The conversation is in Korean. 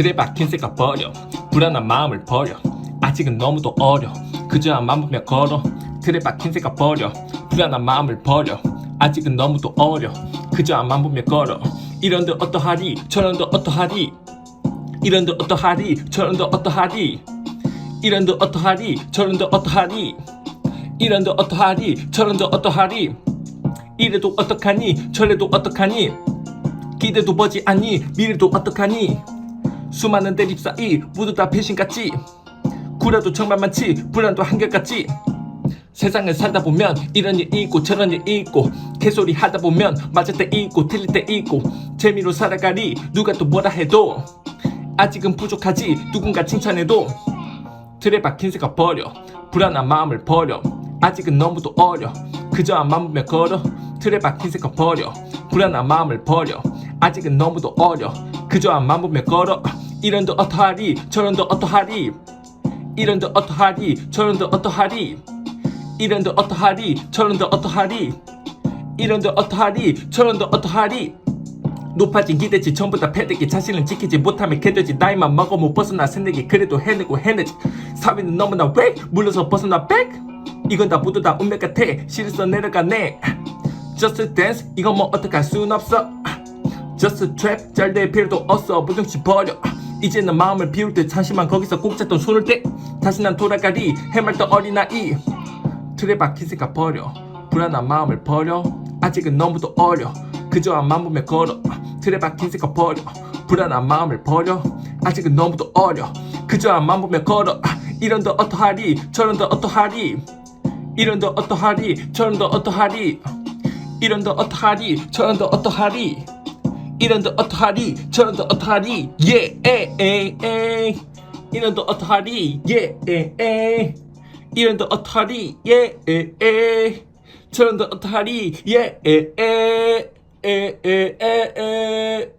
틀에 박힌 생각 버려. 불안한 마음을 버려. 아직은 너무도 어려. 그저 앞만 보며 걸어. 틀에 박힌 생각 버려. 불안한 마음을 버려. 아직은 너무도 어려. 그저 앞만 보며 걸어. 이런데 어떠하리? 저런데 어떠하리? 이런데 어떠하리? 저런데 어떠하리? 이런데 어떠하리? 저런데 어떠하리? 이런데 어떠하리? 저런데 어떠하리? 이래도 어떡하니? 저래도 어떡하니? 기대도 보지 않니? 미래도 어떡하니 수많은 대립 사이 모두 다 배신같지. 구라도 정말 많지 불안도 한결같지. 세상을 살다 보면 이런 일이 있고 저런 일이 있고 개소리 하다 보면 맞을 때 있고 틀릴 때 있고 재미로 살아가리 누가 또 뭐라 해도. 아직은 부족하지 누군가 칭찬해도. 틀에 박힌 생각 버려 불안한 마음을 버려. 아직은 너무도 어려 그저 앞만 보며 걸어. 틀에 박힌 생각 버려 불안한 마음을 버려. 아직은 너무도 어려 그저 앞만 보며 걸어. 이런데 어떠하리? 저런데 어떠하리? 이런데 어떠하리? 저런데 어떠하리? 이런데 어떠하리? 저런데 어떠하리? 이런데 어떠하리? 저런데 어떠하리? 높아진 기대치 전부 다 패대기. 자신을 지키지 못하면 개되지 나이만 먹어 못 벗어나 새내기. 그래도 해내고 해내지. 사위는 너무나 왜 물러서 벗어나 백 이건 다 모두 다 운명 같아. 실에서 내려가네. Just dance. 이건 뭐 어떡할 순 없어 Just trap 잘 될 필요도 없어. 부정치 버려. 이제는 마음을 비울 때 잠시만 거기서 꼭 잡던 손을 떼 다시 난 돌아가리. 해맑던 어린아이. 틀에 박힌 생각 버려. 불안한 마음을 버려. 아직은 너무도 어려. 그저 앞만 보며 걸어. 틀에 박힌 생각 버려. 불안한 마음을 버려. 아직은 너무도 어려. 그저 앞만 보며 걸어. 이런데 어떠하리? 저런데 어떠하리? 이런데 어떠하리? 저런데 어떠하리? 이런데 어떠하리? 저런데 어떠하리 이런데 어떠하리 저런데 어떠하리 예에에에. 이런데 어떠하리 예에에. 이런데 어떠하리 예에에. 저런데 어떠하리 예에에. 에에에에